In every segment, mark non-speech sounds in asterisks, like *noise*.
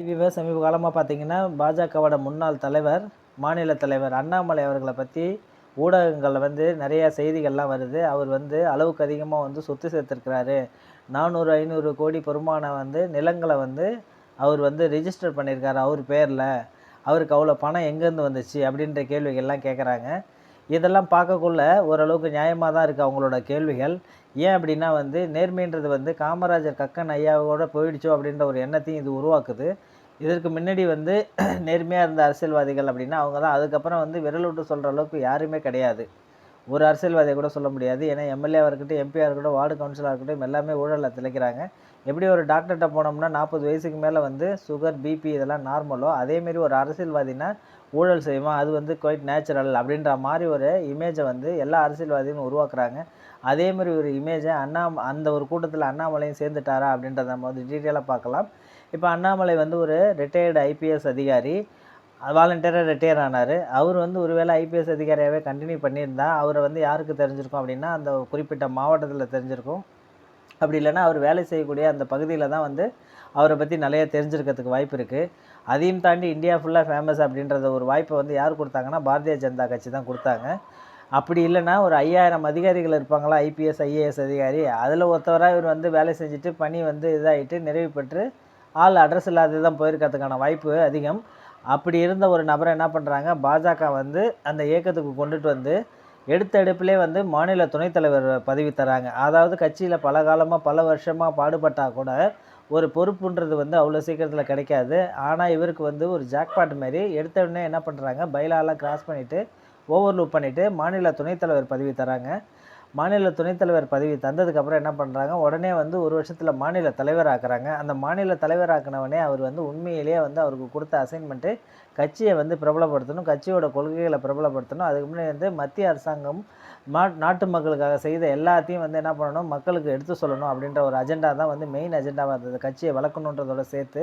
ஐவிவ சமீப காலமாக பார்த்தீங்கன்னா பாஜகவோட முன்னாள் தலைவர் மாநில தலைவர் அண்ணாமலை அவர்களை பற்றி ஊடகங்களில் வந்து நிறையா செய்திகள்லாம் வருது. அவர் வந்து அளவுக்கு அதிகமாக வந்து சொத்து சேர்த்துருக்கிறாரு. நானூறு ஐநூறு கோடி பெருமான வந்து நிலங்களை வந்து அவர் வந்து ரிஜிஸ்டர் பண்ணியிருக்காரு அவர் பேரில். அவருக்கு அவ்வளோ பணம் எங்கேருந்து வந்துச்சு அப்படின்ற கேள்விகள்லாம் கேட்குறாங்க இதெல்லாம் பார்க்கக்குள்ள ஓரளவுக்கு நியாயமாக தான் இருக்குது அவங்களோட கேள்விகள். ஏன் அப்படின்னா வந்து நேர்மைன்றது வந்து காமராஜர் கக்கன் ஐயாவோட போயிடுச்சோ அப்படின்ற ஒரு எண்ணத்தையும் இது உருவாக்குது. இதற்கு முன்னாடி வந்து *clears throat* நேர்மையாக இருந்த அரசியல்வாதிகள் அப்படின்னா அவங்க தான். அதுக்கப்புறம் வந்து விரல் விட்டு சொல்கிற அளவுக்கு யாருமே கிடையாது. ஒரு அரசியல்வாதியை கூட சொல்ல முடியாது. ஏன்னா எம்எல்ஏவாக இருக்கட்டும் எம்பியாக இருக்கட்டும் வார்டு கவுன்சிலாக இருக்கட்டும் எல்லாமே ஊழலில் திளைக்கிறாங்க. எப்படி ஒரு டாக்டர்கிட்ட போனோம்னா நாற்பது வயசுக்கு மேலே வந்து சுகர் பிபி இதெல்லாம் நார்மலோ அதேமாரி ஒரு அரசியல்வாதினா ஊழல் செய்வான் அது வந்து குவைட் நேச்சுரல் அப்படின்ற மாதிரி ஒரு இமேஜை வந்து எல்லா அரசியல்வாதியும் உருவாக்குறாங்க. அதே மாதிரி ஒரு இமேஜை அண்ணா அந்த ஒரு கூட்டத்தில் அண்ணாமலையும் சேர்ந்துட்டாரா அப்படின்றத நம்ம வந்து டீட்டெயிலாக பார்க்கலாம். இப்போ அண்ணாமலை வந்து ஒரு ரிட்டையர்டு ஐபிஎஸ் அதிகாரி. வாலண்டியராக ரிட்டையர் ஆனார். அவர் வந்து ஒருவேளை ஐபிஎஸ் அதிகாரியாகவே கண்டினியூ பண்ணியிருந்தா அவரை வந்து யாருக்கு தெரிஞ்சிருக்கும் அப்படின்னா அந்த குறிப்பிட்ட மாவட்டத்தில் தெரிஞ்சிருக்கும். அப்படி இல்லைன்னா அவர் வேலை செய்யக்கூடிய அந்த பகுதியில் தான் வந்து அவரை பற்றி நிறைய தெரிஞ்சிருக்கிறதுக்கு வாய்ப்பு இருக்குது அதையும் தாண்டி இந்தியா ஃபுல்லாக ஃபேமஸ் அப்படின்றத ஒரு வாய்ப்பை வந்து யார் கொடுத்தாங்கன்னா பாரதிய ஜனதா கட்சி தான் கொடுத்தாங்க. அப்படி இல்லைன்னா ஒரு ஐயாயிரம் அதிகாரிகள் இருப்பாங்களா? ஐபிஎஸ் ஐஏஎஸ் அதிகாரி. அதில் ஒருத்தவராக இவர் வந்து வேலை செஞ்சுட்டு பணி வந்து இதாகிட்டு நிறைவு பெற்று ஆள் அட்ரஸ் இல்லாத தான் போயிருக்கிறதுக்கான வாய்ப்பு அதிகம். அப்படி இருந்த ஒரு நபரை என்ன பண்ணுறாங்க பாஜக வந்து அந்த இயக்கத்துக்கு கொண்டுட்டு வந்து எடுத்த எடுப்பிலே வந்து மாநில துணைத் தலைவர் பதவி தராங்க. அதாவது கட்சியில் பல காலமாக பல வருஷமாக பாடுபட்டால் கூட ஒரு பொறுப்புன்றது வந்து அவ்வளோ சீக்கிரத்தில் கிடைக்காது. ஆனால் இவருக்கு வந்து ஒரு ஜாக்பாட் மாதிரி எடுத்த உடனே என்ன பண்ணுறாங்க பைலாலாம் கிராஸ் பண்ணிவிட்டு ஓவர்லூப் பண்ணிவிட்டு மாநில துணைத்தலைவர் பதவி தராங்க. மாநில துணைத்தலைவர் பதவி தந்ததுக்கப்புறம் என்ன பண்ணுறாங்க உடனே வந்து ஒரு வருஷத்தில் மாநில தலைவர் ஆக்குறாங்க அந்த மாநில தலைவர் ஆக்கினவனே அவர் வந்து உண்மையிலேயே வந்து அவருக்கு கொடுத்த அசைன்மெண்ட்டு கட்சியை வந்து பிரபலப்படுத்தணும் கட்சியோட கொள்கைகளை பிரபலப்படுத்தணும். அதுக்கு முன்னாடி வந்து மத்திய அரசாங்கம் மா நாட்டு மக்களுக்காக செய்த எல்லாத்தையும் வந்து என்ன பண்ணணும் மக்களுக்கு எடுத்து சொல்லணும் அப்படின்ற ஒரு அஜெண்டா தான் வந்து மெயின் அஜெண்டாவாக இருந்தது. கட்சியை வளர்க்கணுன்றதோட சேர்த்து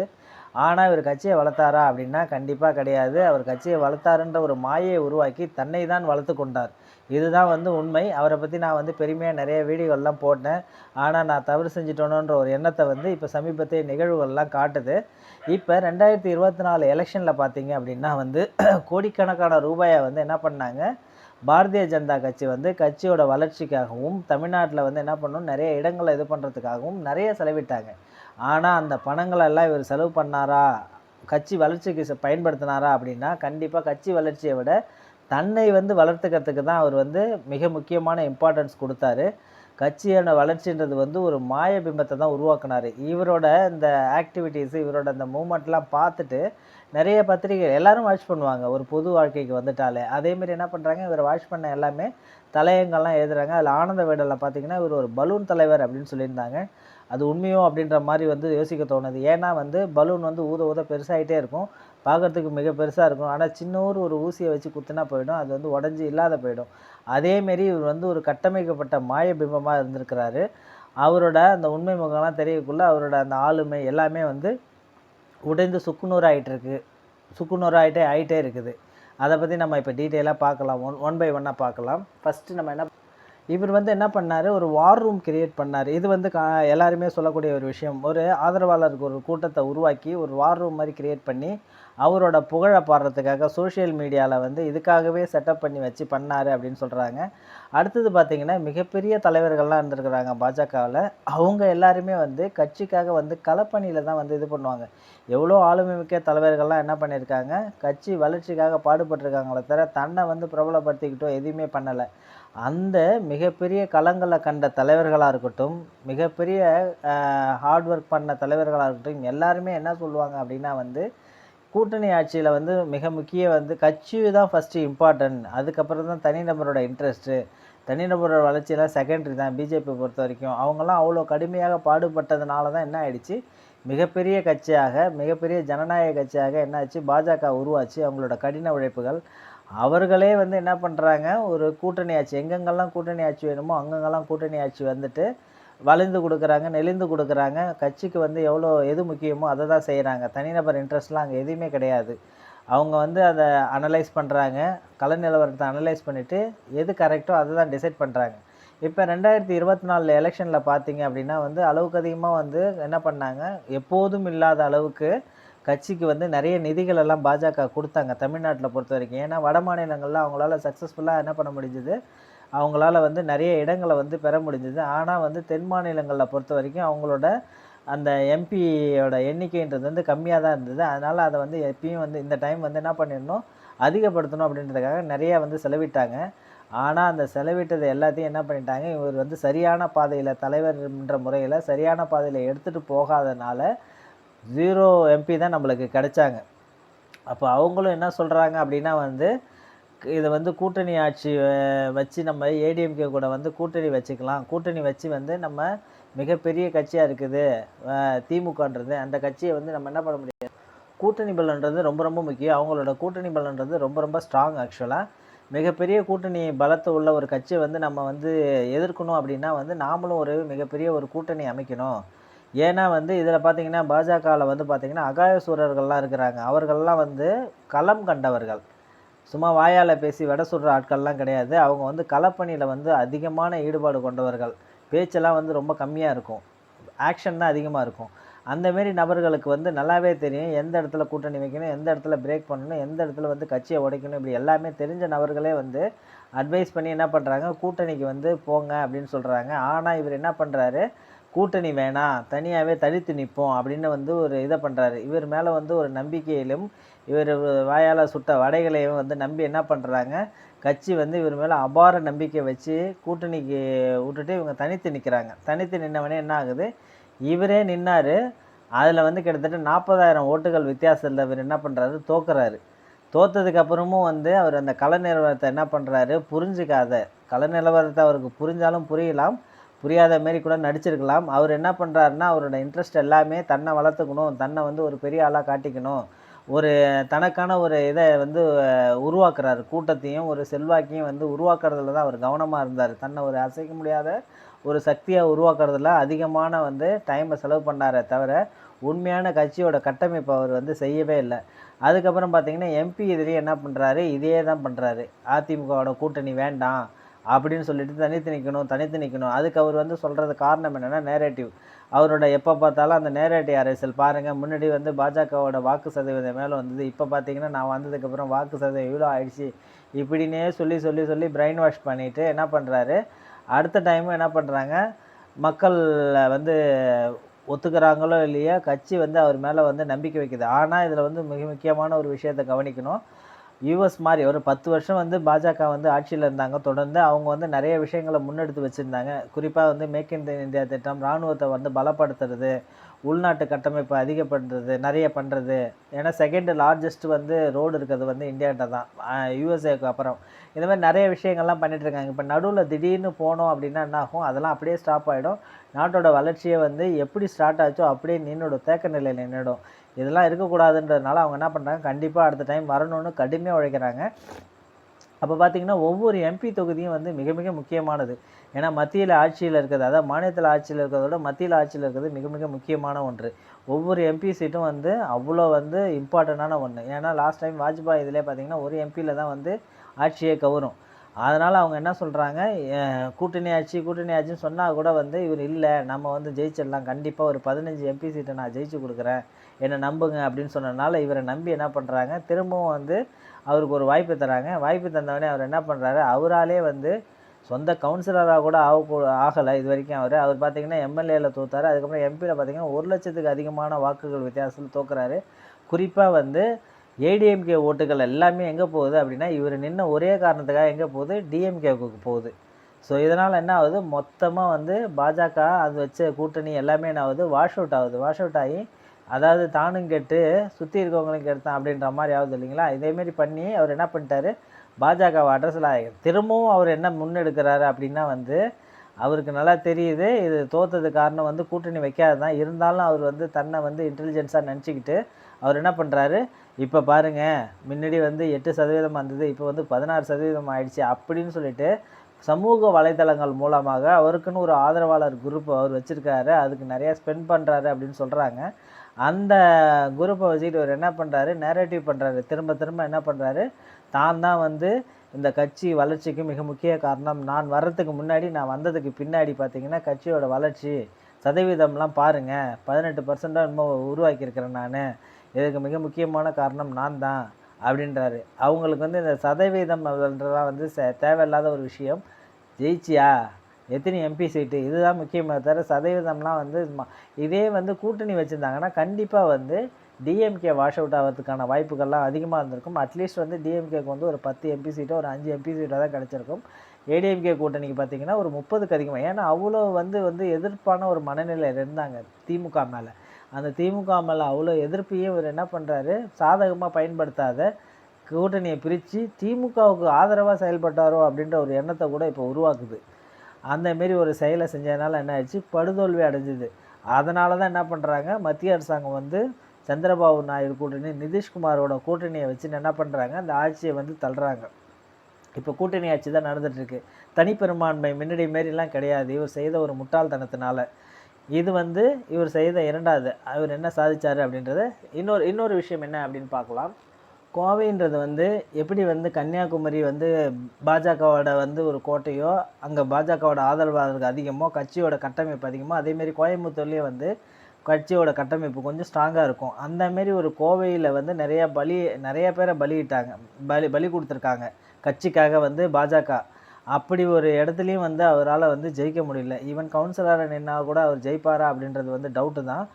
ஆனால் இவர் கட்சியை வளர்த்தாரா அப்படின்னா கண்டிப்பாக கிடையாது. அவர் கட்சியை வளர்த்தாருன்ற ஒரு மாயை உருவாக்கி தன்னை தான் வளர்த்து கொண்டார். இதுதான் வந்து உண்மை. அவரை பற்றி நான் வந்து பெருமையாக நிறைய வீடியோலாம் போட்டேன். ஆனால் நான் தவறு செஞ்சிட்டோன்ற ஒரு எண்ணத்தை வந்து இப்போ சமீபத்திய நிகழ்வுகள்லாம் காட்டுது. இப்போ ரெண்டாயிரத்தி இருபத்தி நாலு எலெக்ஷனில் பார்த்தீங்க அப்படின்னா வந்து *clears throat* கோடிக்கணக்கான ரூபாயை வந்து என்ன பண்ணாங்க? பாரதிய ஜனதா கட்சி வந்து கட்சியோட வளர்ச்சிக்காகவும் தமிழ்நாட்டில் வந்து என்ன பண்ணணும் நிறைய இடங்களை இது பண்ணுறதுக்காகவும் நிறைய செலவிட்டாங்க. ஆனால் அந்த பணங்களெல்லாம் இவர் செலவு பண்ணாரா? கட்சி வளர்ச்சிக்கு பயன்படுத்தினாரா அப்படின்னா கண்டிப்பாக கட்சி வளர்ச்சியை விட தன்னை வந்து வளர்த்துக்கிறதுக்கு தான் அவர் வந்து மிக முக்கியமான இம்பார்ட்டன்ஸ் கொடுத்தாரு. கட்சியான வளர்ச்சின்றது வந்து ஒரு மாய பிம்பத்தை தான் உருவாக்குனார். இவரோட இந்த ஆக்டிவிட்டீஸ் இவரோட அந்த மூமெண்ட்லாம் பார்த்துட்டு நிறைய பத்திரிகை எல்லாரும் வாட்ச் பண்ணுவாங்க. ஒரு பொது வாழ்க்கைக்கு வந்துட்டாலே. அதேமாரி என்ன பண்ணுறாங்க இவர் வாட்ச் பண்ண எல்லாமே தலையங்கள்லாம் எழுதுறாங்க. அதில் ஆனந்த வேடலில் பார்த்தீங்கன்னா இவர் ஒரு பலூன் தலைவர் அப்படின்னு சொல்லியிருந்தாங்க. அது உண்மையோ அப்படின்ற மாதிரி வந்து யோசிக்க தோணுது. ஏன்னா வந்து பலூன் வந்து ஊத ஊத பெருசாகிட்டே இருக்கும். பார்க்கறதுக்கு மிக பெருசாக இருக்கும். ஆனால் சின்னோரு ஒரு ஊசியை வச்சு குத்துனா போயிடும். அது வந்து உடஞ்சி இல்லாத போயிடும். அதேமாரி இவர் வந்து ஒரு கட்டமைக்கப்பட்ட மாய பிம்பமாக இருந்திருக்கிறாரு. அவரோட அந்த உண்மை முகம்லாம் தெரியக்குள்ள அவரோட அந்த ஆளுமை எல்லாமே வந்து உடைந்து சுக்குநூறு ஆகிட்டு இருக்கு சுக்குநூறு ஆகிட்டே ஆகிட்டே இருக்குது. அதை பற்றி நம்ம இப்போ டீட்டெயிலாக பார்க்கலாம். ஒன் ஒன் பை ஒன்னாக பார்க்கலாம். ஃபஸ்ட்டு நம்ம என்ன இவர் வந்து என்ன பண்ணார்? ஒரு வார் ரூம் கிரியேட் பண்ணார். இது வந்து கா எல்லாருமே சொல்லக்கூடிய ஒரு விஷயம். ஒரு ஆதரவாளருக்கு ஒரு கூட்டத்தை உருவாக்கி ஒரு வார் ரூம் மாதிரி கிரியேட் பண்ணி அவரோட புகழை பாடுறதுக்காக சோஷியல் மீடியாவில் வந்து இதுக்காகவே செட்டப் பண்ணி வச்சு பண்ணார் அப்படின்னு சொல்கிறாங்க அடுத்தது பார்த்திங்கன்னா மிகப்பெரிய தலைவர்கள்லாம் இருந்திருக்கிறாங்க பாஜகவில். அவங்க எல்லாருமே வந்து கட்சிக்காக வந்து களப்பணியில் தான் வந்து இது பண்ணுவாங்க. எவ்வளோ ஆளுமை மிக்க தலைவர்கள்லாம் என்ன பண்ணியிருக்காங்க? கட்சி வளர்ச்சிக்காக பாடுபட்டிருக்காங்களே தவிர தன்னை வந்து பிரபலப்படுத்திக்கிட்டோ எதுவுமே பண்ணலை. அந்த மிகப்பெரிய களங்களை கண்ட தலைவர்களாக இருக்கட்டும் மிகப்பெரிய ஹார்ட் ஒர்க் பண்ண தலைவர்களாக இருக்கட்டும் எல்லாருமே என்ன சொல்லுவாங்க அப்படின்னா வந்து கூட்டணி ஆட்சியில் வந்து மிக முக்கிய வந்து கட்சி தான் ஃபஸ்ட்டு இம்பார்ட்டன்ட் அதுக்கப்புறம் தான் தனிநபரோட இன்ட்ரெஸ்ட்டு தனிநபரோட வளர்ச்சியெல்லாம் செகண்டரி தான் பிஜேபி பொறுத்த வரைக்கும். அவங்கெல்லாம் அவ்வளோ கடுமையாக பாடுபட்டதுனால தான் என்ன ஆயிடுச்சு? மிகப்பெரிய கட்சியாக மிகப்பெரிய ஜனநாயக கட்சியாக என்னாச்சு பாஜக உருவாச்சு. அவங்களோட கடின உழைப்புகள். அவர்களே வந்து என்ன பண்ணுறாங்க ஒரு கூட்டணி ஆட்சி. எங்கெங்கெல்லாம் கூட்டணி ஆட்சி வேணுமோ அங்கங்கெல்லாம் கூட்டணி ஆட்சி வந்துட்டு வளைந்து கொடுக்குறாங்க நெளிந்து கொடுக்குறாங்க. கட்சிக்கு வந்து எவ்வளோ எது முக்கியமோ அதை தான் செய்கிறாங்க தனிநபர் இன்ட்ரெஸ்ட்லாம் அங்கே எதுவுமே கிடையாது. அவங்க வந்து அதை அனலைஸ் பண்ணுறாங்க கள நிலவரத்தை அனலைஸ் பண்ணிவிட்டு எது கரெக்டோ அதை தான் டிசைட் பண்ணுறாங்க இப்போ ரெண்டாயிரத்தி இருபத்தி நாலில் எலெக்ஷனில் பார்த்தீங்க அப்படின்னா வந்து அளவுக்கு அதிகமாக வந்து என்ன பண்ணாங்க? எப்போதும் இல்லாத அளவுக்கு கட்சிக்கு வந்து நிறைய நிதிகள் எல்லாம் பாஜக கொடுத்தாங்க தமிழ்நாட்டில் பொறுத்த வரைக்கும். ஏன்னா வட மாநிலங்களில் அவங்களால சக்ஸஸ்ஃபுல்லாக என்ன பண்ண முடிஞ்சது? அவங்களால வந்து நிறைய இடங்களை வந்து பெற முடிஞ்சது. ஆனால் வந்து தென் மாநிலங்களில் பொறுத்த வரைக்கும் அவங்களோட அந்த எம்பியோட எண்ணிக்கைன்றது வந்து கம்மியாக தான் இருந்தது. அதனால் அதை வந்து எப்பயும் வந்து இந்த டைம் வந்து என்ன பண்ணிடணும்? அதிகப்படுத்தணும் அப்படின்றதுக்காக நிறையா வந்து செலவிட்டாங்க. ஆனால் அந்த செலவிட்டது எல்லாத்தையும் என்ன பண்ணிட்டாங்க? இவர் வந்து சரியான பாதையில் தலைவர்ன்ற முறையில் சரியான பாதையில் எடுத்துகிட்டு போகாதனால ஜீரோ எம்பி தான் நம்மளுக்கு கிடைச்சாங்க. அப்போ அவங்களும் என்ன சொல்கிறாங்க அப்படின்னா வந்து இதை வந்து கூட்டணி ஆட்சி வச்சு நம்ம ஏடிஎம்கே கூட வந்து கூட்டணி வச்சுக்கலாம். கூட்டணி வச்சு வந்து நம்ம மிகப்பெரிய கட்சியாக இருக்குது திமுகன்றது. அந்த கட்சியை வந்து நம்ம என்ன பண்ண முடியாது கூட்டணி பலன்றது ரொம்ப ரொம்ப முக்கியம். அவங்களோட கூட்டணி பலன்றது ரொம்ப ரொம்ப ஸ்ட்ராங் ஆக்சுவலாக மிகப்பெரிய கூட்டணி பலத்தை உள்ள ஒரு கட்சியை வந்து நம்ம வந்து எதிர்க்கணும் அப்படின்னா வந்து நாமளும் ஒரு மிகப்பெரிய ஒரு கூட்டணி அமைக்கணும். ஏன்னா வந்து இதில் பார்த்தீங்கன்னா பாஜகவில் வந்து பார்த்திங்கன்னா அகாயசூரர்கள்லாம் இருக்கிறாங்க. அவர்கள்லாம் வந்து களம் கண்டவர்கள். சும்மா வாயால் பேசி விட சுடுற ஆட்கள்லாம் கிடையாது. அவங்க வந்து களப்பணியில் வந்து அதிகமான ஈடுபாடு கொண்டவர்கள். பேச்செல்லாம் வந்து ரொம்ப கம்மியாக இருக்கும். ஆக்ஷன் தான் அதிகமாக இருக்கும். அந்த மாரி நபர்களுக்கு வந்து நல்லாவே தெரியும். எந்த இடத்துல கூட்டணி வைக்கணும் எந்த இடத்துல பிரேக் பண்ணணும் எந்த இடத்துல வந்து கட்சியை உடைக்கணும் இப்படி எல்லாமே தெரிஞ்ச நபர்களே வந்து அட்வைஸ் பண்ணி என்ன பண்ணுறாங்க கூட்டணிக்கு வந்து போங்க அப்படின்னு சொல்கிறாங்க ஆனால் இவர் என்ன பண்ணுறாரு கூட்டணி வேணாம் தனியாகவே தனித்து நிற்போம் அப்படின்னு வந்து ஒரு இதை பண்ணுறாரு இவர் மேலே வந்து ஒரு நம்பிக்கையிலும் இவர் வாயால் சுட்ட வடைகளையும் வந்து நம்பி என்ன பண்ணுறாங்க கட்சி வந்து இவர் மேலே அபார நம்பிக்கை வச்சு கூட்டணிக்கு விட்டுட்டு இவங்க தனித்து நிற்கிறாங்க தனித்து நின்னவனே என்ன ஆகுது? இவரே நின்னார். அதில் வந்து கிட்டத்தட்ட நாற்பதாயிரம் ஓட்டுகள் வித்தியாசத்தில் இவர் என்ன பண்ணுறாரு தோக்குறாரு. தோத்ததுக்கப்புறமும் வந்து அவர் அந்த கள நிலவரத்தை என்ன பண்ணுறாரு புரிஞ்சுக்காத கள நிலவரத்தை அவருக்கு புரிஞ்சாலும் புரியலாம். புரியாத மாரி கூட நடிச்சிருக்கலாம். அவர் என்ன பண்ணுறாருன்னா அவரோட இன்ட்ரெஸ்ட் எல்லாமே தன்னை வளர்த்துக்கணும் தன்னை வந்து ஒரு பெரிய ஆளாக காட்டிக்கணும். ஒரு தனக்கான ஒரு இதை வந்து உருவாக்குறாரு. கூட்டத்தையும் ஒரு செல்வாக்கையும் வந்து உருவாக்குறதுல தான் அவர் கவனமாக இருந்தார். தன்னை ஒரு அசைக்க முடியாத ஒரு சக்தியை உருவாக்குறதுல அதிகமான வந்து டைமை செலவு பண்ணாரே தவிர உண்மையான கட்சியோட கட்டமைப்பை அவர் வந்து செய்யவே இல்லை. அதுக்கப்புறம் பார்த்திங்கன்னா எம்பி இதுலேயே என்ன பண்ணுறாரு இதே தான் பண்ணுறாரு அதிமுகவோட கூட்டணி வேண்டாம். அப்படின்னு சொல்லிட்டு தனித்து நிற்கணும் தனித்து நிற்கணும் அதுக்கு அவர் வந்து சொல்கிறது காரணம் என்னென்னா நேரேட்டிவ் அவரோட எப்போ பார்த்தாலும் அந்த நேரேட்டிவ் அரசியல் பாருங்கள் முன்னாடி வந்து பாஜகவோட வாக்கு சதவீதம் மேலே வந்தது. இப்போ பார்த்தீங்கன்னா நான் வந்ததுக்கப்புறம் வாக்கு சதவீதம் இவ்வளோ ஆயிடுச்சு. இப்படின்னே சொல்லி சொல்லி சொல்லி பிரெயின் வாஷ் பண்ணிவிட்டு என்ன பண்ணுறாரு அடுத்த டைமும் என்ன பண்ணுறாங்க மக்கள் வந்து ஒத்துக்கிறாங்களோ இல்லையோ கட்சி வந்து அவர் மேலே வந்து நம்பிக்கை வைக்குது. ஆனால் இதில் வந்து மிக முக்கியமான ஒரு விஷயத்தை கவனிக்கணும். யூஎஸ் மாதிரி. ஒரு பத்து வருஷம் வந்து பாஜக வந்து ஆட்சியில் இருந்தாங்க. தொடர்ந்து அவங்க வந்து நிறைய விஷயங்களை முன்னெடுத்து வச்சுருந்தாங்க. குறிப்பாக வந்து மேக் இன் இந்தியா திட்டம் இராணுவத்தை வந்து பலப்படுத்துறது உள்நாட்டு கட்டமைப்பை அதிகப்படுறது நிறைய பண்ணுறது ஏன்னா செகண்ட் லார்ஜஸ்ட் வந்து ரோடு இருக்கிறது வந்து இந்தியாட்ட தான். யூஎஸ்ஏக்கு அப்புறம். இந்த மாதிரி நிறைய விஷயங்கள்லாம் பண்ணிகிட்ருக்காங்க இருக்காங்க. இப்போ நடுவில் திடீர்னு போனோம் அப்படின்னா என்ன ஆகும்? அதெல்லாம் அப்படியே ஸ்டாப் ஆகிடும் நாட்டோட வளர்ச்சியை வந்து எப்படி ஸ்டார்ட் ஆச்சோ அப்படியே நின்றுடும் தேக்க நிலையில் நின்றுடும். இதெல்லாம் இருக்கக்கூடாதுன்றதுனால அவங்க என்ன பண்ணுறாங்க கண்டிப்பாக அடுத்த டைம் வரணும்னு கடுமையாக உழைக்கிறாங்க. அப்போ பார்த்தீங்கன்னா ஒவ்வொரு எம்பி தொகுதியும் வந்து மிக மிக முக்கியமானது. ஏன்னா மத்தியில் ஆட்சியில் இருக்கிறது அதாவது மாநிலத்தில் ஆட்சியில் இருக்கிறதோட மத்தியில் ஆட்சியில் இருக்கிறது மிக மிக முக்கியமான ஒன்று. ஒவ்வொரு எம்பி சீட்டும் வந்து அவ்வளோ வந்து இம்பார்ட்டண்ட்டான ஒன்று ஏன்னா லாஸ்ட் டைம் வாஜ்பாய் இதிலே பார்த்திங்கன்னா ஒரு எம்பியில் தான் வந்து ஆட்சியை கவரும். அதனால் அவங்க என்ன சொல்கிறாங்க கூட்டணி ஆட்சி கூட்டணி ஆட்சின்னு சொன்னால் கூட வந்து இவர் இல்லை நம்ம வந்து ஜெயிச்சிடலாம். கண்டிப்பாக ஒரு பதினஞ்சு எம்பி சீட்டை நான் ஜெயிச்சு கொடுக்குறேன். என்னை நம்புங்க அப்படின்னு சொன்னனால இவரை நம்பி என்ன பண்ணுறாங்க திரும்பவும் வந்து அவருக்கு ஒரு வாய்ப்பு தராங்க. வாய்ப்பு தந்தவொடனே அவர் என்ன பண்ணுறாரு அவராலே வந்து சொந்த கவுன்சிலராக கூட ஆக ஆகலை இது வரைக்கும் அவர். அவர் பார்த்தீங்கன்னா எம்எல்ஏல தோத்தார். அதுக்கப்புறம் எம்பியில் பார்த்தீங்கன்னா ஒரு லட்சத்துக்கு அதிகமான வாக்குகள் வித்தியாசத்தில் தோக்குறாரு. குறிப்பாக வந்து ஏடிஎம்கே ஓட்டுகள் எல்லாமே எங்கே போகுது அப்படின்னா இவர் நின்ன ஒரே காரணத்துக்காக எங்கே போகுது? டிஎம்கேவுக்கு போகுது. ஸோ இதனால் என்ன ஆகுது? மொத்தமாக வந்து பாஜக அது வச்ச கூட்டணி எல்லாமே என்ன ஆகுது? வாஷ் அவுட் ஆகுது. வாஷ் அவுட் ஆகி அதாவது தானும் கெட்டு சுற்றி இருக்கவங்களும் கெடுத்தான் அப்படின்ற மாதிரி ஆகுது இல்லைங்களா? இதேமாரி பண்ணி அவர் என்ன பண்ணிட்டாரு? பாஜகவை அட்ரஸில் திரும்பவும் அவர் என்ன முன்னெடுக்கிறாரு அப்படின்னா வந்து அவருக்கு நல்லா தெரியுது இது தோத்தது காரணம் வந்து கூட்டணி வைக்காது தான் இருந்தாலும் அவர் வந்து தன்னை வந்து இன்டெலிஜென்ஸாக நினச்சிக்கிட்டு அவர் என்ன பண்ணுறாரு இப்போ பாருங்கள் முன்னாடி வந்து எட்டு சதவீதம் வந்தது இப்போ வந்து பதினாறு சதவீதம் ஆயிடுச்சு அப்படின்னு சொல்லிட்டு சமூக வலைதளங்கள் மூலமாக அவருக்குன்னு ஒரு ஆதரவாளர் குரூப் அவர் வச்சுருக்காரு. அதுக்கு நிறையா ஸ்பெண்ட் பண்ணுறாரு அப்படின்னு சொல்கிறாங்க அந்த குரூப்பை வச்சுக்கிட்டு அவர் என்ன பண்ணுறாரு நேரேட்டிவ் பண்ணுறாரு திரும்ப திரும்ப என்ன பண்ணுறாரு தான் தான் வந்து இந்த கட்சி வளர்ச்சிக்கு மிக முக்கிய காரணம். நான் வர்றதுக்கு முன்னாடி நான் வந்ததுக்கு பின்னாடி பார்த்தீங்கன்னா கட்சியோட வளர்ச்சி சதவீதம்லாம் பாருங்கள் பதினெட்டு பர்சண்ட்டாக இன்னும் உருவாக்கியிருக்கிறேன் நான். இதுக்கு மிக முக்கியமான காரணம் நான் தான் அப்படின்றாரு. அவங்களுக்கு வந்து இந்த சதவீதம் அப்படின்றதெல்லாம் வந்து தேவையில்லாத ஒரு விஷயம். ஜெயிச்சியா? எத்தனை எம்பி சீட்டு இதுதான் முக்கியமாக தவிர சதவீதம்லாம் வந்து இதே வந்து கூட்டணி வச்சுருந்தாங்கன்னா கண்டிப்பாக வந்து டிஎம்கே வாஷ் அவுட் ஆகிறதுக்கான வாய்ப்புகள்லாம் அதிகமாக இருந்திருக்கும். அட்லீஸ்ட் வந்து டிஎம்கேக்கு வந்து ஒரு பத்து எம்பி சீட்டோ ஒரு அஞ்சு எம்பி சீட்டோ தான் கிடச்சிருக்கும். ஏடிஎம்கே கூட்டணிக்கு பார்த்தீங்கன்னா ஒரு முப்பதுக்கு அதிகமாக ஏன்னா அவ்வளோ வந்து வந்து எதிர்ப்பான ஒரு மனநிலையில் இருந்தாங்க திமுக மேலே. அந்த திமுக மேலே அவ்வளோ எதிர்ப்பையும் இவர் என்ன பண்ணுறாரு சாதகமாக பயன்படுத்தாத கூட்டணியை பிரித்து திமுகவுக்கு ஆதரவாக செயல்பட்டாரோ அப்படின்ற ஒரு எண்ணத்தை கூட இப்போ உருவாக்குது. அந்த மாரி ஒரு செயலை செஞ்சதுனால என்ன ஆயிடுச்சு? படுதோல்வி அடைஞ்சுது. அதனால தான் என்ன பண்ணுறாங்க மத்திய அரசாங்கம் வந்து சந்திரபாபு நாயுடு கூட்டணி நிதிஷ்குமாரோட கூட்டணியை வச்சு என்ன பண்ணுறாங்க அந்த ஆட்சியை வந்து தள்ளுறாங்க. இப்போ கூட்டணி ஆட்சி தான் நடந்துகிட்ருக்கு தனிப்பெரும்பான்மை முன்னாடி மாரிலாம் கிடையாது. இவர் செய்த ஒரு முட்டாள்தனத்தினால. இது வந்து இவர் செய்த இரண்டாவது. அவர் என்ன சாதிச்சார் அப்படின்றத இன்னொரு இன்னொரு விஷயம் என்ன அப்படின்னு பார்க்கலாம். கோவைன்றது வந்து எப்படி வந்து கன்னியாகுமரி வந்து பாஜகவோட வந்து ஒரு கோட்டையோ அங்கே பாஜகவோட ஆதரவாளர்கள் அதிகமோ கட்சியோட கட்டமைப்பு அதிகமோ அதேமாரி கோயம்புத்தூர்லேயே வந்து கட்சியோட கட்டமைப்பு கொஞ்சம் ஸ்ட்ராங்காக இருக்கும். அந்தமாரி ஒரு கோவையில் வந்து நிறையா பலி நிறைய பேரை பலியிட்டாங்க. பலி பலி கொடுத்துருக்காங்க. கட்சிக்காக வந்து பாஜக. அப்படி ஒரு இடத்துலையும் வந்து அவரால் வந்து ஜெயிக்க முடியல. ஈவன் கவுன்சிலராக நின்னா கூட அவர் ஜெயிப்பாரா அப்படின்றது வந்து டவுட்டு தான்.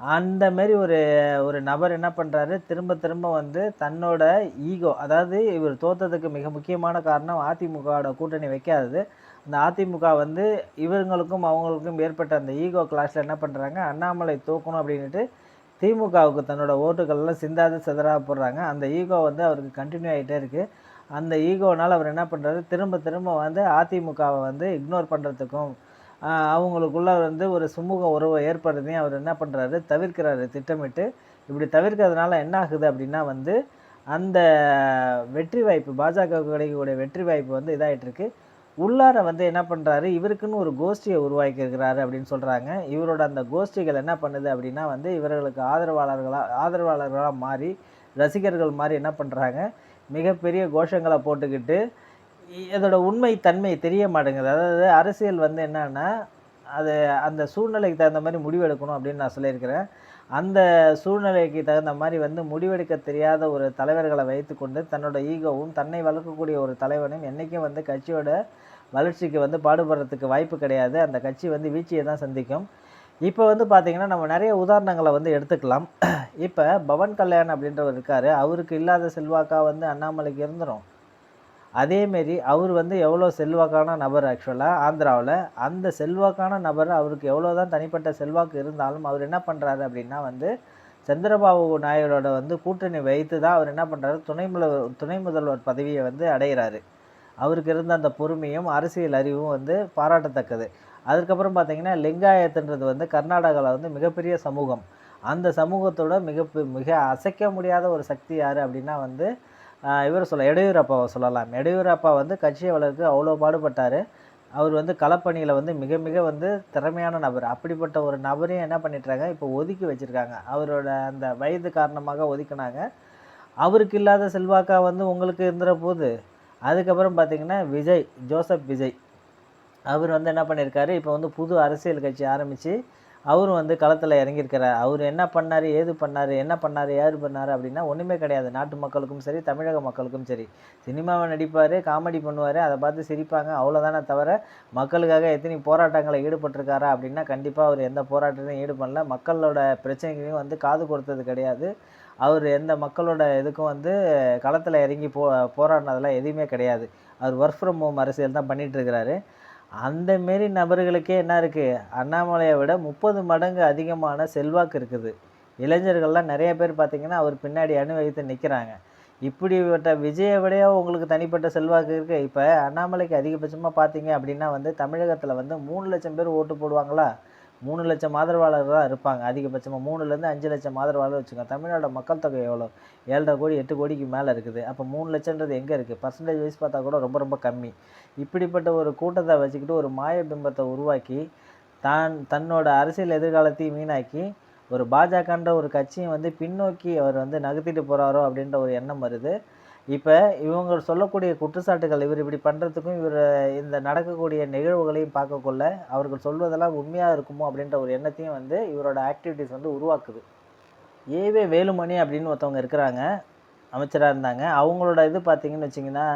அந்த மாரி ஒரு ஒரு நபர் என்ன பண்ணுறாரு திரும்ப திரும்ப வந்து தன்னோட ஈகோ அதாவது இவர் தோத்ததுக்கு மிக முக்கியமான காரணம் அதிமுகவோட கூட்டணி வைக்காதது. அந்த அதிமுக வந்து இவங்களுக்கும் அவங்களுக்கும் ஏற்பட்ட அந்த ஈகோ கிளாஸில் என்ன பண்ணுறாங்க அண்ணாமலை தூக்கணும் அப்படின்ட்டு திமுகவுக்கு தன்னோட ஓட்டுகள்லாம் சிந்தாது சிதறா போடுறாங்க. அந்த ஈகோ வந்து அவருக்கு கண்டினியூ ஆகிட்டே இருக்குது அந்த ஈகோனால் அவர் என்ன பண்ணுறாரு திரும்ப திரும்ப வந்து அதிமுகவை வந்து இக்னோர் பண்ணுறதுக்கும் அவங்களுக்குள்ள வந்து ஒரு சுமூக உறவை ஏற்படுறதையும் அவர் என்ன பண்ணுறாரு தவிர்க்கிறாரு திட்டமிட்டு. இப்படி தவிர்க்கிறதுனால என்ன ஆகுது அப்படின்னா வந்து அந்த வெற்றி வாய்ப்பு பாஜகவுக்கு கிடைக்கக்கூடிய வெற்றி வாய்ப்பு வந்து இதாகிட்டுருக்கு உள்ளார வந்து என்ன பண்ணுறாரு இவருக்குன்னு ஒரு கோஷ்டியை உருவாக்கியிருக்கிறாரு அப்படின்னு சொல்கிறாங்க இவரோட அந்த கோஷ்டிகள் என்ன பண்ணுது அப்படின்னா வந்து இவர்களுக்கு ஆதரவாளர்களாக ஆதரவாளர்களாக மாறி ரசிகர்கள் மாதிரி என்ன பண்ணுறாங்க மிகப்பெரிய கோஷங்களை போட்டுக்கிட்டு இதோட உண்மை தன்மை தெரிய மாட்டேங்குது. அதாவது அரசியல் வந்து என்னன்னா அது அந்த சூழ்நிலைக்கு தகுந்த மாதிரி முடிவெடுக்கணும் அப்படின்னு நான் சொல்லியிருக்கிறேன். அந்த சூழ்நிலைக்கு தகுந்த மாதிரி வந்து முடிவெடுக்க தெரியாத ஒரு தலைவர்களை வைத்துக்கொண்டு தன்னோட ஈகோவும் தன்னை வளர்க்கக்கூடிய ஒரு தலைவனும் என்றைக்கும் வந்து கட்சியோட வளர்ச்சிக்கு வந்து பாடுபடுறதுக்கு வாய்ப்பு கிடையாது. அந்த கட்சி வந்து வீழ்ச்சியை தான் சந்திக்கும். இப்போ வந்து பார்த்திங்கன்னா நம்ம நிறைய உதாரணங்களை வந்து எடுத்துக்கலாம். இப்போ பவன் கல்யாண் அப்படின்றவர் இருக்கார். அவருக்கு இல்லாத செல்வாக்காக வந்து அண்ணாமலைக்கு இருந்துரும். அதேமாரி அவர் வந்து எவ்வளோ செல்வாக்கான நபர் ஆக்சுவலாக ஆந்திராவில் அந்த செல்வாக்கான நபர் அவருக்கு எவ்வளோ தான் தனிப்பட்ட செல்வாக்கு இருந்தாலும் அவர் என்ன பண்ணுறாரு அப்படின்னா வந்து சந்திரபாபு நாயுடோட வந்து கூட்டணி வைத்து தான் அவர் என்ன பண்ணுறாரு துணை முதல்வர் துணை முதல்வர் பதவியை வந்து அடைகிறாரு அவருக்கு இருந்த அந்த பொறுமையும் அரசியல் அறிவும் வந்து பாராட்டத்தக்கது. அதுக்கப்புறம் பார்த்தீங்கன்னா லிங்காயத்துன்றது வந்து கர்நாடகாவில் வந்து மிகப்பெரிய சமூகம். அந்த சமூகத்தோட மிக மிக அசைக்க முடியாத ஒரு சக்தி யார் அப்படின்னா வந்து இவர் சொல்ல எடையூரப்பாவை சொல்லலாம். எடையூரப்பா வந்து கட்சியை வளர்க்க அவ்வளோ பாடுபட்டார். அவர் வந்து களப்பணியில் வந்து மிக மிக வந்து திறமையான நபர். அப்படிப்பட்ட ஒரு நபரையும் என்ன பண்ணிட்டாங்க இப்போ ஒதுக்கி வச்சுருக்காங்க. அவரோட அந்த வயது காரணமாக ஒதுக்கினாங்க. அவருக்கு இல்லாத செல்வாக்கா வந்து உங்களுக்கு இருந்துற போது அதுக்கப்புறம் பார்த்தீங்கன்னா விஜய் ஜோசப் விஜய். அவர் வந்து என்ன பண்ணியிருக்காரு? இப்போ வந்து புது அரசியல் கட்சி ஆரம்பித்து அவரும் வந்து களத்தில் இறங்கியிருக்கிறார். அவர் என்ன பண்ணார் ஏது பண்ணார் என்ன பண்ணார் யார் பண்ணார் அப்படின்னா ஒன்றுமே கிடையாது. நாட்டு மக்களுக்கும் சரி தமிழக மக்களுக்கும் சரி. சினிமாவை நடிப்பார் காமெடி பண்ணுவார் அதை பார்த்து சிரிப்பாங்க. அவ்வளோதானே தவிர மக்களுக்காக எத்தனை போராட்டங்களை ஈடுபட்டிருக்காரா அப்படின்னா கண்டிப்பாக அவர் எந்த போராட்டத்தையும் ஈடுபடல. மக்களோட பிரச்சனைகளையும் வந்து காது கொடுத்தது கிடையாது. அவர் எந்த மக்களோட இதுக்கும் வந்து களத்தில் இறங்கி போ போராடினதெல்லாம் எதுவுமே கிடையாது. அவர் ஒர்க் ஃப்ரம் ஹோம் அரசியல் தான் பண்ணிகிட்டு இருக்கிறாரு. அந்த மாரி நபர்களுக்கே என்ன இருக்குது அண்ணாமலையை விட முப்பது மடங்கு அதிகமான செல்வாக்கு இருக்குது. இளைஞர்கள்லாம் நிறைய பேர் பார்த்திங்கன்னா அவர் பின்னாடி அணிவகுத்து நிற்கிறாங்க இப்படிப்பட்ட விஜயை விடையோ உங்களுக்கு தனிப்பட்ட செல்வாக்கு இருக்குது இப்போ அண்ணாமலைக்கு அதிகபட்சமாக பார்த்தீங்க அப்படின்னா வந்து தமிழகத்தில் வந்து மூணு லட்சம் பேர் ஓட்டு போடுவாங்களா? மூணு லட்சம் ஆதரவாளர் தான் இருப்பாங்க அதிகபட்சமாக மூணுலேருந்து அஞ்சு லட்சம் ஆதரவாளர் வச்சுக்கோங்க. தமிழ்நாடு மக்கள் தொகை எவ்வளோ? ஏழரை கோடி எட்டு கோடிக்கு மேலே இருக்குது. அப்போ மூணு லட்சம்ன்றது எங்கே இருக்குது பர்சன்டேஜ் வைஸ் பார்த்தா கூட ரொம்ப ரொம்ப கம்மி. இப்படிப்பட்ட ஒரு கூட்டத்தை வச்சுக்கிட்டு ஒரு மாய பிம்பத்தை உருவாக்கி தான் தன்னோட அரசியல் எதிர்காலத்தையும் வீணாக்கி ஒரு பாஜகன்ற ஒரு கட்சியை வந்து பின்னோக்கி அவர் வந்து நகர்த்திட்டு போகிறாரோ அப்படின்ற ஒரு எண்ணம் வருது. இப்போ இவங்க சொல்லக்கூடிய குற்றச்சாட்டுகள் இவர் இப்படி பண்ணுறதுக்கும் இவர் இந்த நடக்கக்கூடிய நிகழ்வுகளையும் பார்க்கக்குள்ள அவர்கள் சொல்வதெல்லாம் உண்மையாக இருக்குமோ அப்படின்ற ஒரு எண்ணத்தையும் வந்து இவரோட ஆக்டிவிட்டீஸ் வந்து உருவாக்குது. ஏவே வேலுமணி அப்படின்னு ஒருத்தவங்க இருக்கிறாங்க அமைச்சராக இருந்தாங்க. அவங்களோட இது பார்த்தீங்கன்னு வச்சிங்கன்னா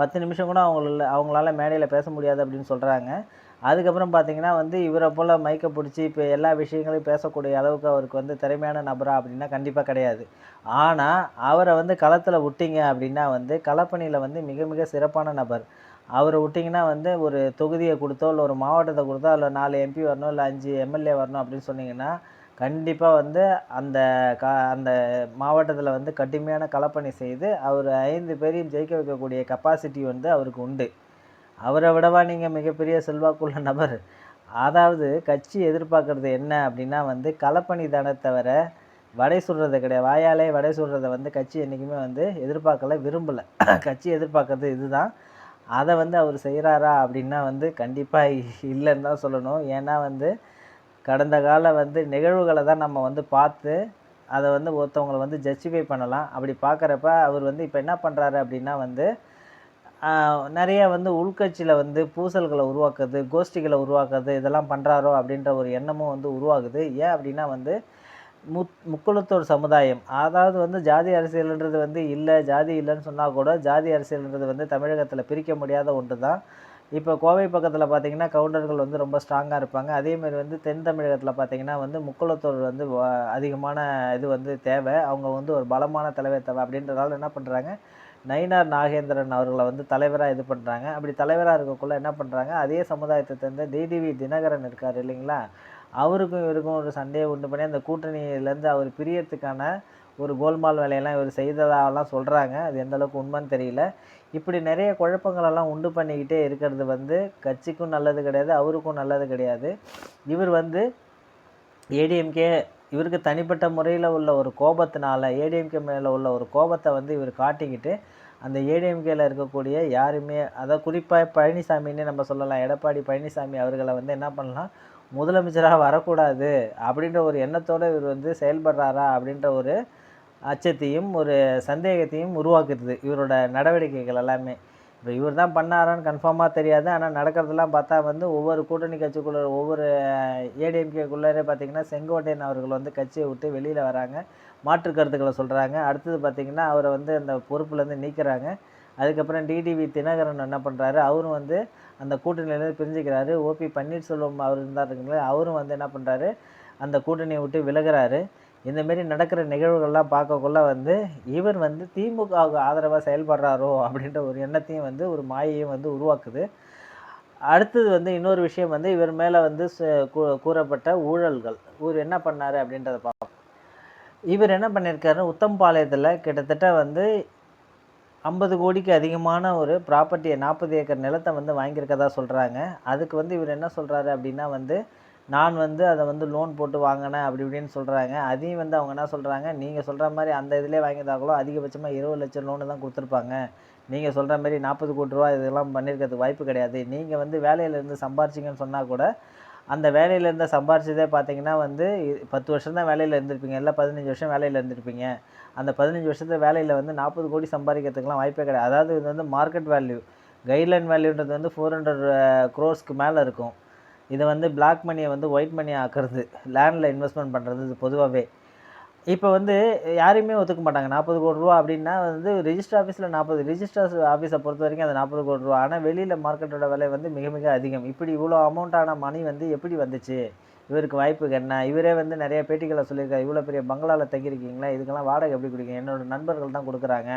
பத்து நிமிஷம் கூட அவங்கள அவங்களால மேடையில் பேச முடியாது அப்படின்னு சொல்கிறாங்க அதுக்கப்புறம் பார்த்தீங்கன்னா வந்து இவரை போல் மைக்கை பிடிச்சி இப்போ எல்லா விஷயங்களையும் பேசக்கூடிய அளவுக்கு அவருக்கு வந்து திறமையான நபரா அப்படின்னா கண்டிப்பாக கிடையாது. ஆனால் அவரை வந்து களத்தில் விட்டீங்க அப்படின்னா வந்து களப்பணியில் வந்து மிக மிக சிறப்பான நபர். அவரை விட்டிங்கன்னா வந்து ஒரு தொகுதியை கொடுத்தோ இல்லை ஒரு மாவட்டத்தை கொடுத்தோ இல்லை நாலு எம்பி வரணும் இல்லை அஞ்சு எம்எல்ஏ வரணும் அப்படின்னு சொன்னிங்கன்னா கண்டிப்பாக வந்து அந்த கா அந்த மாவட்டத்தில் வந்து கடுமையான களப்பணி செய்து அவர் ஐந்து பேரையும் ஜெயிக்க வைக்கக்கூடிய கெப்பாசிட்டி வந்து அவருக்கு உண்டு. அவரை விடவா நீங்கள் மிகப்பெரிய செல்வாக்குள்ள நபர். அதாவது கட்சி எதிர்பார்க்குறது என்ன அப்படின்னா வந்து களப்பணி தானே தவிர வடை சுடுறது கிடையாது. வாயாலே வடை சுடுறதை வந்து கட்சி என்றைக்குமே வந்து எதிர்பார்க்கல விரும்பலை. கட்சி எதிர்பார்க்கறது இதுதான். அதை வந்து அவர் செய்கிறாரா அப்படின்னா வந்து கண்டிப்பாக இல்லைன்னு தான் சொல்லணும். ஏன்னா வந்து கடந்த கால வந்து நிகழ்வுகளை தான் நம்ம வந்து பார்த்து அதை வந்து ஒருத்தவங்களை வந்து ஜஸ்டிஃபை பண்ணலாம். அப்படி பார்க்குறப்ப அவர் வந்து இப்போ என்ன பண்ணுறாரு அப்படின்னா வந்து நிறைய வந்து உள்கட்சியில் வந்து பூசல்களை உருவாக்குறது கோஷ்டிகளை உருவாக்குறது இதெல்லாம் பண்ணுறாரோ அப்படின்ற ஒரு எண்ணமும் வந்து உருவாகுது. ஏன் அப்படின்னா வந்து முத் முக்குளத்தோர் சமுதாயம் அதாவது வந்து ஜாதி அரசியல்ன்றது வந்து இல்லை ஜாதி இல்லைன்னு சொன்னால் கூட ஜாதி அரசியல்ன்றது வந்து தமிழகத்தில் பிரிக்க முடியாத ஒன்று தான் இப்போ கோவை பக்கத்தில் பார்த்திங்கன்னா கவுண்டர்கள் வந்து ரொம்ப ஸ்ட்ராங்காக இருப்பாங்க. அதேமாரி வந்து தென் தமிழகத்தில் பார்த்திங்கன்னா வந்து முக்குளத்தோர் வந்து வ- அதிகமான இது வந்து தேவை. அவங்க வந்து ஒரு பலமான தலைவர் தேவை அப்படின்றதால என்ன பண்ணுறாங்க நயினார் நாகேந்திரன் அவர்களை வந்து தலைவராக இது பண்ணுறாங்க அப்படி தலைவராக இருக்கக்குள்ளே என்ன பண்ணுறாங்க அதே சமுதாயத்தை சேர்ந்த டிடிவி தினகரன் இருக்கார் இல்லைங்களா? அவருக்கும் இவருக்கும் ஒரு சண்டையை உண்டு பண்ணி அந்த கூட்டணியிலேருந்து அவர் பிரியறதுக்கான ஒரு கோல்மால் வேலையெல்லாம் இவர் செய்ததாலாம் சொல்கிறாங்க அது எந்த அளவுக்கு உண்மைன்னு தெரியல. இப்படி நிறைய குழப்பங்களெல்லாம் உண்டு பண்ணிக்கிட்டே இருக்கிறது வந்து கட்சிக்கும் நல்லது கிடையாது அவருக்கும் நல்லது கிடையாது. இவர் வந்து ஏடிஎம்கே இவருக்கு தனிப்பட்ட முறையில் உள்ள ஒரு கோபத்தினால ஏடிஎம்கே மேலே உள்ள ஒரு கோபத்தை வந்து இவர் காட்டிக்கிட்டு அந்த ஏடிஎம்கேல இருக்கக்கூடிய யாருமே அதை குறிப்பாக பழனிசாமின்னு நம்ம சொல்லலாம் எடப்பாடி பழனிசாமி அவர்களை வந்து என்ன பண்ணலாம் முதலமைச்சராக வரக்கூடாது அப்படின்ற ஒரு எண்ணத்தோடு இவர் வந்து செயல்படுறாரா அப்படின்ற ஒரு அச்சத்தையும் ஒரு சந்தேகத்தையும் உருவாக்குது இவரோட நடவடிக்கைகள் எல்லாமே. இப்போ இவர் தான் பண்ணாரான்னு கன்ஃபார்மாக தெரியாது. ஆனால் நடக்கிறதெல்லாம் பார்த்தா வந்து ஒவ்வொரு கூட்டணி கட்சிக்குள்ள ஒவ்வொரு ஏடிஎம்கேக்குள்ளே பார்த்தீங்கன்னா செங்கோட்டையன் அவர்கள் வந்து கட்சியை விட்டு வெளியில் வராங்க. மாற்று கருத்துக்களை சொல்கிறாங்க அடுத்தது பார்த்திங்கன்னா அவரை வந்து அந்த பொறுப்புலேருந்து நீக்கிறாங்க. அதுக்கப்புறம் டிடிவி தினகரன் என்ன பண்ணுறாரு அவரும் வந்து அந்த கூட்டணியிலேருந்து பிரிஞ்சுக்கிறாரு. ஓபி பன்னீர்செல்வம் அவர் இருந்தார் இருக்குங்களே அவரும் வந்து என்ன பண்ணுறாரு அந்த கூட்டணியை விட்டு விலகுறாரு. இந்த மாரி நடக்கிற நிகழ்வுகள்லாம் பார்க்கக்குள்ள வந்து இவர் வந்து திமுகவுக்கு ஆதரவாக செயல்படுறாரோ அப்படின்ற ஒரு எண்ணத்தையும் வந்து ஒரு மாயையும் வந்து உருவாக்குது. அடுத்தது வந்து இன்னொரு விஷயம் வந்து இவர் மேலே வந்து ச- கூ- கூறப்பட்ட ஊழல்கள். இவர் என்ன பண்ணார் அப்படின்றத பார்ப்போம் இவர் என்ன பண்ணியிருக்காரு உத்தம்பாளையத்தில் கிட்டத்தட்ட வந்து ஐம்பது கோடிக்கு அதிகமான ஒரு ப்ராப்பர்ட்டியை நாற்பது ஏக்கர் நிலத்தை வந்து வாங்கியிருக்கதா சொல்கிறாங்க அதுக்கு வந்து இவர் என்ன சொல்கிறாரு அப்படின்னா வந்து நான் வந்து அதை வந்து லோன் போட்டு வாங்கினேன் அப்படி இப்படின்னு சொல்கிறாங்க அதையும் வந்து அவங்க என்ன சொல்கிறாங்க நீங்கள் சொல்கிற மாதிரி அந்த இதிலே வாங்கியிருந்தாங்களோ அதிகபட்சமாக இருபது லட்சம் லோனு தான் கொடுத்துருப்பாங்க. நீங்கள் சொல்கிற மாதிரி நாற்பது கோடி ரூபா இதெல்லாம் பண்ணியிருக்கிறதுக்கு வாய்ப்பு கிடையாது. நீங்கள் வந்து வேலையிலேருந்து சம்பாரிச்சிங்கன்னு சொன்னால் கூட அந்த வேலையில் இருந்த சம்பாரிச்சதே பார்த்தீங்கன்னா வந்து பத்து வருஷம் தான் வேலையில் இருந்திருப்பீங்க. இல்லை பதினஞ்சு வருஷம் வேலையில் இருந்திருப்பீங்க. அந்த பதினஞ்சு வருஷத்து வேலையில் வந்து நாற்பது கோடி சம்பாதிக்கிறதுக்குலாம் வாய்ப்பே கிடையாது. அதாவது இது வந்து மார்க்கெட் வேல்யூ கைட்லைன் வேல்யூன்றது வந்து ஃபோர் ஹண்ட்ரட் க்ரோஸ்க்கு மேலே இருக்கும். இதை வந்து பிளாக் மணியை வந்து ஒயிட் மணி ஆக்குறது. லேண்டில் இன்வெஸ்ட்மெண்ட் பண்ணுறது இது பொதுவாகவே இப்போ வந்து யாரையுமே ஒத்துக்க மாட்டாங்க. நாற்பது கோடி ரூபா அப்படின்னா வந்து ரிஜிஸ்டர் ஆஃபீஸில் நாற்பது ரிஜிஸ்டர் ஆஃபீஸை பொறுத்த வரைக்கும் அது நாற்பது கோடி ரூபா. ஆனால் வெளியில் மார்க்கெட்டோட விலை வந்து மிக மிக அதிகம். இப்படி இவ்வளோ அமௌண்ட்டான மணி வந்து எப்படி வந்துச்சு? இவருக்கு வாய்ப்பு என்ன? இவரே வந்து நிறைய பேட்டிகளை சொல்லியிருக்காரு. இவ்வளோ பெரிய பங்களாவில் தங்கியிருக்கீங்களா? இதுக்கெல்லாம் வாடகை எப்படி கொடுக்கீங்க என்னோட நண்பர்கள் தான் கொடுக்குறாங்க.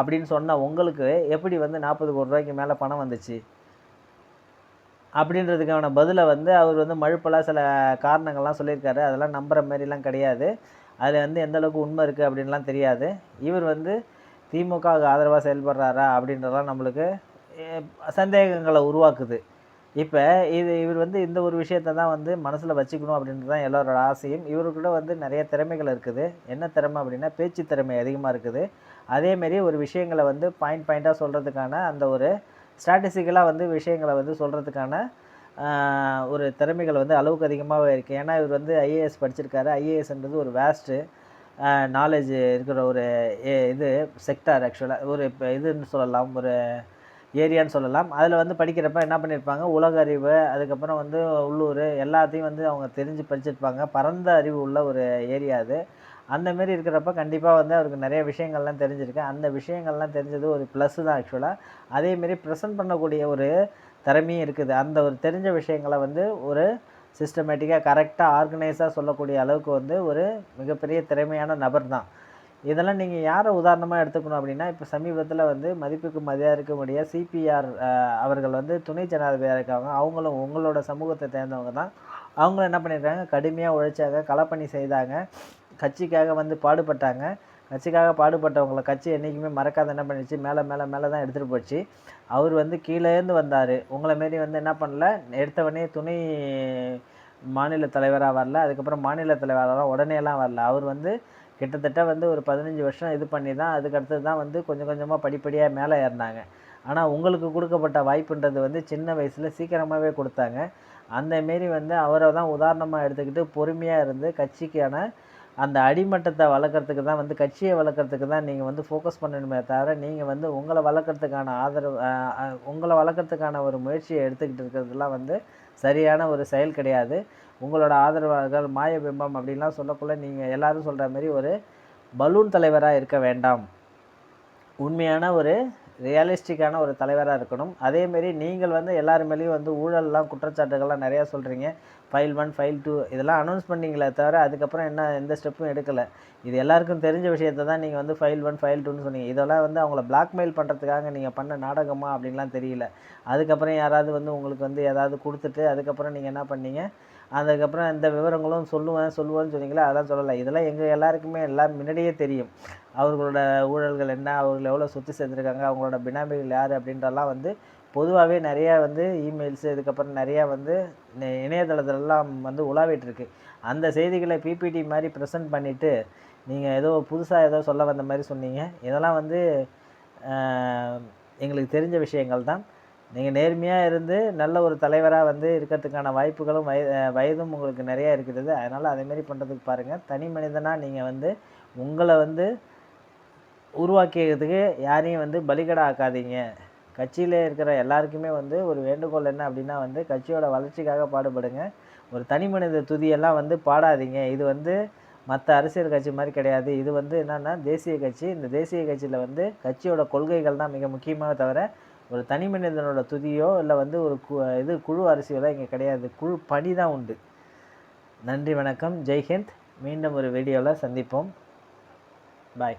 அப்படின்னு சொன்னால் உங்களுக்கு எப்படி வந்து நாற்பது கோடி ரூபாய்க்கு மேலே பணம் வந்துச்சு? அப்படின்றதுக்கான பதிலை வந்து அவர் வந்து மழுப்பெல்லாம் சில காரணங்கள்லாம் சொல்லியிருக்காரு. அதெல்லாம் நம்புகிற மாதிரிலாம் கிடையாது. அதில் வந்து எந்த அளவுக்கு உண்மை இருக்குது அப்படின்லாம் தெரியாது. இவர் வந்து திமுகவுக்கு ஆதரவாக செயல்படுறாரா அப்படின்றதெல்லாம் நம்மளுக்கு சந்தேகங்களை உருவாக்குது. இப்போ இது இவர் வந்து இந்த ஒரு விஷயத்தை தான் வந்து மனசில் வச்சுக்கணும் அப்படின்றது தான் எல்லாரோட ஆசையும். இவர்கிட்ட வந்து நிறைய திறமைகள் இருக்குது. என்ன திறமை அப்படின்னா பேச்சு திறமை அதிகமாக இருக்குது. அதேமாரி ஒரு விஷயங்களை வந்து பாயிண்ட் பாயிண்ட்டாக சொல்கிறதுக்கான அந்த ஒரு ஸ்ட்ராட்டஜிக்கலாக வந்து விஷயங்களை வந்து சொல்கிறதுக்கான ஒரு திறமைகள் வந்து அளவுக்கு அதிகமாகவே இருக்குது ஏன்னா இவர் வந்து ஐஏஎஸ் படிச்சிருக்காரு. ஐஏஎஸ்ன்றது ஒரு வேஸ்ட்டு நாலேஜ் இருக்கிற ஒரு ஏ- இது செக்டார் ஆக்சுவலாக ஒரு இப்போ இதுன்னு சொல்லலாம் ஒரு ஏரியான்னு சொல்லலாம். அதில் வந்து படிக்கிறப்ப என்ன பண்ணியிருப்பாங்க உலக அறிவு அதுக்கப்புறம் வந்து உள்ளூர் எல்லாத்தையும் வந்து அவங்க தெரிஞ்சு படிச்சிருப்பாங்க. பரந்த அறிவு உள்ள ஒரு ஏரியா அது. அந்த மாரி இருக்கிறப்ப கண்டிப்பாக வந்து அவருக்கு நிறைய விஷயங்கள்லாம் தெரிஞ்சிருக்கு. அந்த விஷயங்கள்லாம் தெரிஞ்சது ஒரு ப்ளஸ் தான் ஆக்சுவலாக அதேமாரி ப்ரெசென்ட் பண்ணக்கூடிய ஒரு திறமையும் இருக்குது. அந்த ஒரு தெரிஞ்ச விஷயங்களை வந்து ஒரு சிஸ்டமேட்டிக்காக கரெக்டாக ஆர்கனைஸாக சொல்லக்கூடிய அளவுக்கு வந்து ஒரு மிகப்பெரிய திறமையான நபர் தான். இதெல்லாம் நீங்கள் யாரை உதாரணமாக எடுத்துக்கணும் அப்படின்னா இப்போ சமீபத்தில் வந்து மதிப்புக்கு மதியாக முடிய சிபிஆர் அவர்கள் வந்து துணை ஜனாதிபதியாக இருக்காங்க அவங்களும் உங்களோட சமூகத்தை சேர்ந்தவங்க தான். அவங்களும் என்ன பண்ணியிருக்காங்க கடுமையாக உழைச்சாங்க களப்பணி செய்தாங்க கட்சிக்காக வந்து பாடுபட்டாங்க. கட்சிக்காக பாடுபட்டவங்களை கட்சி என்றைக்குமே மறக்காத என்ன பண்ணிச்சு மேலே மேலே மேலே தான் எடுத்துகிட்டு போச்சு. அவர் வந்து கீழேருந்து வந்தார். உங்களை மாரி வந்து என்ன பண்ணல? எடுத்தவொடனே துணை மாநில தலைவராக வரல. அதுக்கப்புறம் மாநில தலைவராக உடனேலாம் வரல. அவர் வந்து கிட்டத்தட்ட வந்து ஒரு பதினஞ்சு வருஷம் இது பண்ணி தான் அதுக்கடுத்தது தான் வந்து கொஞ்சம் கொஞ்சமாக படிப்படியாக மேலே ஏறினாங்க. ஆனால் உங்களுக்கு கொடுக்கப்பட்ட வாய்ப்புன்றது வந்து சின்ன வயசில் சீக்கிரமாகவே கொடுத்தாங்க. அந்த மாரி வந்து அவரை தான் உதாரணமாக எடுத்துக்கிட்டு பொறுமையாக இருந்து கட்சிக்கான அந்த அடிமட்டத்தை வளர்க்குறதுக்கு தான் வந்து கட்சியை வளர்க்குறதுக்கு தான் நீங்கள் வந்து ஃபோக்கஸ் பண்ணணுமே தவிர நீங்கள் வந்து உங்களை வளர்க்குறதுக்கான ஆதரவு உங்களை வளர்க்குறதுக்கான ஒரு முயற்சியை எடுத்துக்கிட்டு இருக்கிறதுலாம் வந்து சரியான ஒரு செயல் கிடையாது. உங்களோட ஆதரவாளர்கள் மாயபிம்பம் அப்படின்லாம் சொல்லக்குள்ள நீங்கள் எல்லோரும் சொல்கிற மாதிரி ஒரு பலூன் தலைவராக இருக்க வேண்டாம். உண்மையான ஒரு ரியலிஸ்டிக்கான ஒரு தலைவராக இருக்கணும். அதேமாரி நீங்கள் வந்து எல்லார் மேலேயும் வந்து ஊழல்லாம் குற்றச்சாட்டுகள்லாம் நிறையா சொல்கிறீங்க ஃபைல் ஒன் ஃபைல் டூ இதெல்லாம் அனௌன்ஸ் பண்ணீங்களே தவிர அதுக்கப்புறம் என்ன எந்த ஸ்டெப்பும் எடுக்கலை. இது எல்லாருக்கும் தெரிஞ்ச விஷயத்தை தான் நீங்கள் வந்து ஃபைல் ஒன் ஃபைல் டூன்னு சொன்னீங்க. இதெல்லாம் வந்து அவங்கள பிளாக்மெயில் பண்ணுறதுக்காக நீங்கள் பண்ண நாடகமா அப்படின்லாம் தெரியல. அதுக்கப்புறம் யாராவது வந்து உங்களுக்கு வந்து ஏதாவது கொடுத்துட்டு அதுக்கப்புறம் நீங்கள் என்ன பண்ணீங்க? அதுக்கப்புறம் இந்த விவரங்களும் சொல்லுவேன் சொல்லுவேன்னு சொன்னீங்களே அதெல்லாம் சொல்லலை. இதெல்லாம் எங்கள் எல்லாருக்குமே எல்லாம் முன்னாடியே தெரியும். அவர்களோட ஊழல்கள் என்ன அவர்கள் எவ்வளோ சொத்து சேர்ந்துருக்காங்க அவங்களோட பினாமிகள் யார் அப்படின்றலாம் வந்து பொதுவாகவே நிறையா வந்து இமெயில்ஸு இதுக்கப்புறம் நிறையா வந்து இணையதளத்திலலாம் வந்து உலாவிட்டுருக்கு. அந்த செய்திகளை பிபிடி மாதிரி ப்ரெசென்ட் பண்ணிவிட்டு நீங்கள் ஏதோ புதுசாக ஏதோ சொல்ல வந்த மாதிரி சொன்னீங்க. இதெல்லாம் வந்து எங்களுக்கு தெரிஞ்ச விஷயங்கள் தான் நீங்கள் நேர்மையாக இருந்து நல்ல ஒரு தலைவராக வந்து இருக்கிறதுக்கான வாய்ப்புகளும் வய வயதும் உங்களுக்கு நிறையா இருக்கிறது அதனால் அதேமாரி பண்ணுறதுக்கு பாருங்கள் தனி மனிதனாக நீங்கள் வந்து உங்களை வந்து உருவாக்கியதுக்கு யாரையும் வந்து பலிகடா ஆக்காதீங்க கட்சியில் இருக்கிற எல்லாருக்குமே வந்து ஒரு வேண்டுகோள் என்ன அப்படின்னா வந்து கட்சியோட வளர்ச்சிக்காக பாடுபடுங்க. ஒரு தனி மனித துதியெல்லாம் வந்து பாடாதீங்க. இது வந்து மற்ற அரசியல் கட்சி மாதிரி கிடையாது. இது வந்து என்னென்னா தேசிய கட்சி. இந்த தேசிய கட்சியில் வந்து கட்சியோட கொள்கைகள் தான் மிக முக்கியமாக தவிர ஒரு தனி மனிதனோட துதியோ இல்லை வந்து ஒரு கு இது குழு அரசியலோ இங்கே கிடையாது. குழு பணி தான் உண்டு. நன்றி வணக்கம். ஜெய்ஹிந்த் மீண்டும் ஒரு வீடியோவில் சந்திப்போம். பாய்